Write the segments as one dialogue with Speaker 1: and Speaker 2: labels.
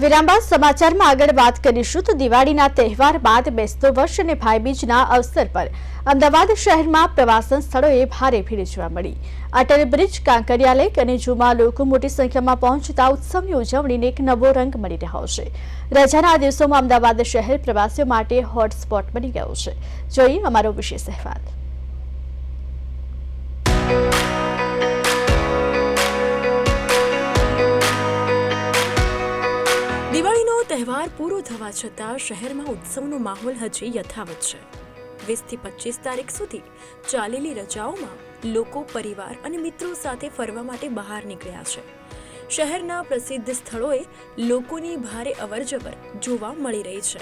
Speaker 1: વિરામ બાદ સમાચારમાં આગળ વાત કરીશું તો દિવાળીના તહેવાર બાદ બેસતો વર્ષ અને ભાઈબીજના અવસર પર અમદાવાદ શહેરમાં પ્રવાસન સ્થળોએ ભારે ભીડ જોવા મળી. અટલ બ્રિજ કાંકરિયા લેક અને જૂમાં લોકો મોટી સંખ્યામાં પહોંચતા ઉત્સવની ઉજવણીને એક નવો રંગ મળી રહ્યો છે. રજાના દિવસોમાં અમદાવાદ શહેર પ્રવાસીઓ માટે હોટસ્પોટ બની ગયું છે. જોઈએ અમારો વિશેષ અહેવાલ.
Speaker 2: તહેવાર પૂરો થવા છતાં શહેરમાં ઉત્સવનો માહોલ હજી યથાવત છે. વીસથી પચીસ તારીખ સુધી ચાલેલી રજાઓમાં લોકો, પરિવાર અને મિત્રો સાથે ફરવા માટે બહાર નીકળ્યા છે. શહેરના પ્રસિદ્ધ સ્થળોએ લોકોની ભારે અવરજવર જોવા મળી રહી છે.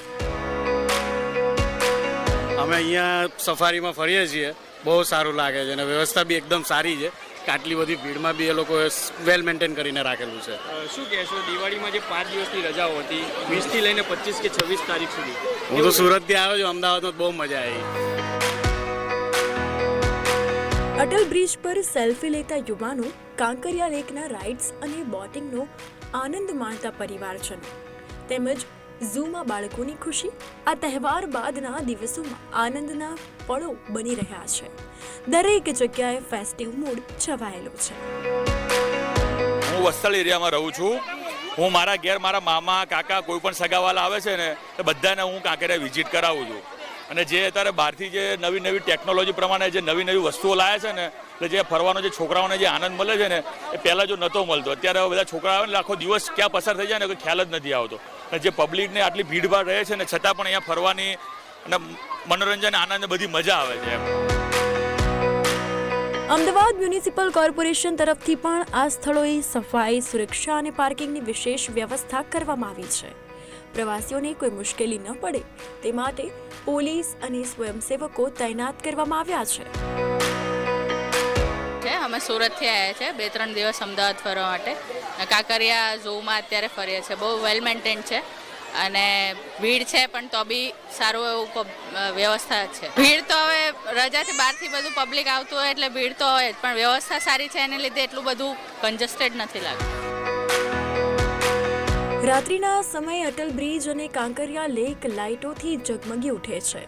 Speaker 3: અમે અહીંયા સફારીમાં ફરીએ છીએ. બહુ સારું લાગે છે અને વ્યવસ્થા બી એકદમ સારી છે. આટલી બધી ભીડમાં બી એ લોકોએ વેલ મેન્ટેન કરીને રાખેલું છે.
Speaker 4: શું કહેશો? દિવાળીમાં જે પાંચ દિવસની રજાઓ હતી વીસથી લઈને પચીસ કે છવ્વીસ તારીખ સુધી
Speaker 3: હું તો સુરતથી આવ્યો છું અમદાવાદમાં બહુ મજા આવી.
Speaker 2: અટલ બ્રિજ પર સેલ્ફી લેતા યુવાનો કાંકરિયા લેકના રાઇડ્સ અને બોટિંગનો આનંદ માણતા પરિવારજનો તેમજ ઝૂમાં બાળકોની ખુશી. આ તહેવાર બાદના દિવસોમાં આનંદના પળો બની રહ્યા છે. દરેક જગ્યાએ ફેસ્ટિવ મૂડ છવાયેલો છે.
Speaker 5: હું વસ્તલ એરિયામાં રહું છું. હું મારા ઘેર મારા મામા, કાકા કોઈ પણ સગાવાલા આવે છે ને, તો બધાને હું કાંકરિયા વિઝિટ કરાવું છું. અને જે અત્યારે બહારથી જે નવી નવી ટેકનોલોજી પ્રમાણે જે નવી નવી વસ્તુઓ લાવે છે ને, એટલે જે ફરવાનો જે છોકરાઓને જે આનંદ મળે છે ને, એ પહેલાં જો નહોતો મળતો. અત્યારે બધા છોકરા આવે આખો દિવસ ક્યાં પસાર થઈ જાય ને, કોઈ ખ્યાલ જ નથી આવતો. જે પબ્લિકને આટલી ભીડભાડ રહે છે ને છતાં પણ અહીંયા ફરવાની અને મનોરંજન, આનંદ, બધી મજા આવે છે
Speaker 2: અમદાવાદ મ્યુનિસિપલ કોર્પોરેશન તરફથી પણ આ સ્થળોએ સફાઈ, સુરક્ષા અને પાર્કિંગની વિશેષ વ્યવસ્થા કરવામાં આવી છે. પ્રવાસીઓને કોઈ મુશ્કેલી ન પડે, તે માટે પોલીસ અને સ્વયંસેવકો તૈનાત કરવામાં આવ્યા છે.
Speaker 6: અમે સુરતથી આવ્યા છે, બે ત્રણ દિવસ અમદાવાદ ફરવા માટે. કાંકરિયા ઝૂમાં અત્યારે ફરીએ છીએ. બહુ વેલ મેન્ટેન છે. અને ભીડ છે પણ તો બી સારું એવું વ્યવસ્થા છે. ભીડ તો હવે રજાથી બહારથી બધું પબ્લિક આવતું હોય એટલે ભીડ તો હોય પણ વ્યવસ્થા સારી છે એને લીધે એટલું બધું કન્જસ્ટેડ નથી લાગતું.
Speaker 2: રાત્રિના સમયે અટલ બ્રિજ અને કાંકરિયા લેક લાઇટોથી ઝગમગી ઉઠે છે.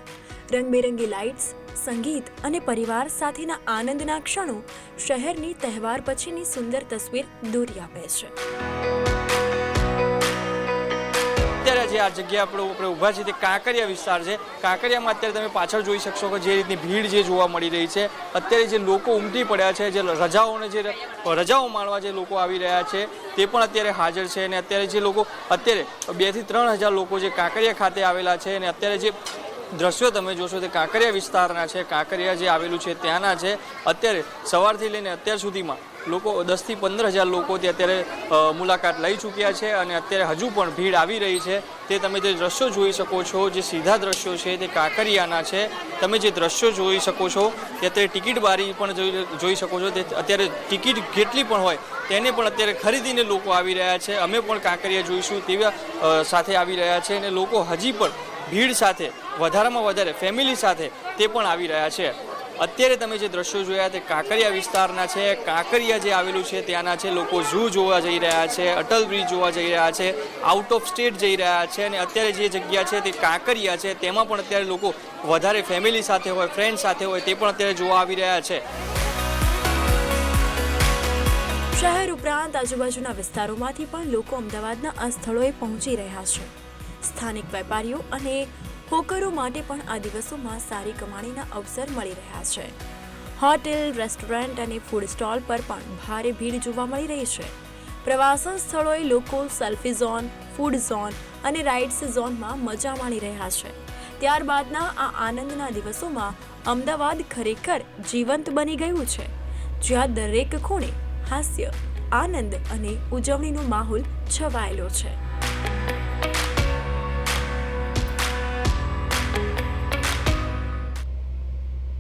Speaker 2: રંગબેરંગી લાઇટ્સ, સંગીત અને પરિવાર સાથેના આનંદના ક્ષણો શહેરની તહેવાર પછીની સુંદર તસવીર દોરી આપે છે.
Speaker 4: અત્યારે જે આ જગ્યા આપણે આપણે ઊભા છે તે કાંકરિયા વિસ્તાર છે. કાંકરિયામાં અત્યારે તમે પાછળ જોઈ શકશો કે જે રીતની ભીડ જે જોવા મળી રહી છે. અત્યારે જે લોકો ઉમટી પડ્યા છે, જે રજાઓને જે રજાઓ માણવા જે લોકો આવી રહ્યા છે, તે પણ અત્યારે હાજર છે. અને અત્યારે જે લોકો, અત્યારે બેથી ત્રણ હજાર લોકો જે કાંકરિયા ખાતે આવેલા છે અને અત્યારે જે દ્રશ્યો તમે જોશો તે કાંકરિયા વિસ્તારના છે. કાંકરિયા જે આવેલું છે ત્યાંના છે. અત્યારે સવારથી લઈને અત્યાર સુધીમાં લોકો દસથી પંદર હજાર લોકો તે અત્યારે મુલાકાત લઈ ચૂક્યા છે અને અત્યારે હજુ પણ ભીડ આવી રહી છે. તે તમે જે દ્રશ્યો જોઈ શકો છો, જે સીધા દ્રશ્યો છે તે કાંકરિયાના છે. તમે જે દ્રશ્યો જોઈ શકો છો તે અત્યારે ટિકિટ બારી પણ જોઈ શકો છો. તે અત્યારે ટિકિટ કેટલી પણ હોય તેને પણ અત્યારે ખરીદીને લોકો આવી રહ્યા છે. અમે પણ કાંકરિયા જોઈશું તેવા સાથે આવી રહ્યા છે અને લોકો હજી પણ ભીડ સાથે, વધારેમાં વધારે ફેમિલી સાથે તે પણ આવી રહ્યા છે. અત્યારે તમે જે દ્રશ્યો જોયા તે કાંકરિયા વિસ્તારના છે. કાંકરિયા જે આવેલું છે ત્યાંના છે લોકો ઝૂ જોવા જઈ રહ્યા છે, અટલ બ્રિજ જોવા જઈ રહ્યા છે આઉટ ઓફ સ્ટેટ જઈ રહ્યા છે અને અત્યારે જે જગ્યા છે તે કાંકરિયા છે તેમાં પણ અત્યારે લોકો વધારે ફેમિલી સાથે હોય ફ્રેન્ડ સાથે હોય તે પણ અત્યારે જોવા આવી રહ્યા છે.
Speaker 2: શહેર ઉપરાંત આજુબાજુના વિસ્તારોમાંથી પણ લોકો અમદાવાદના આ સ્થળોએ પહોંચી રહ્યા છે. સ્થાનિક વેપારીઓ અને હોકરો માટે પણ આ દિવસોમાં સારી કમાણીના અવસર મળી રહ્યા છે. હોટેલ, રેસ્ટોરન્ટ અને ફૂડ સ્ટોલ પર પણ ભારે ભીડ જોવા મળી રહી છે. પ્રવાસન સ્થળોએ લોકો સેલ્ફી ઝોન, ફૂડ ઝોન અને રાઇડ્સ ઝોનમાં મજા માણી રહ્યા છે. ત્યારબાદના આ આનંદના દિવસોમાં અમદાવાદ ખરેખર જીવંત બની ગયું છે. જ્યાં દરેક ખૂણે હાસ્ય, આનંદ અને ઉજવણીનો માહોલ છવાયેલો છે.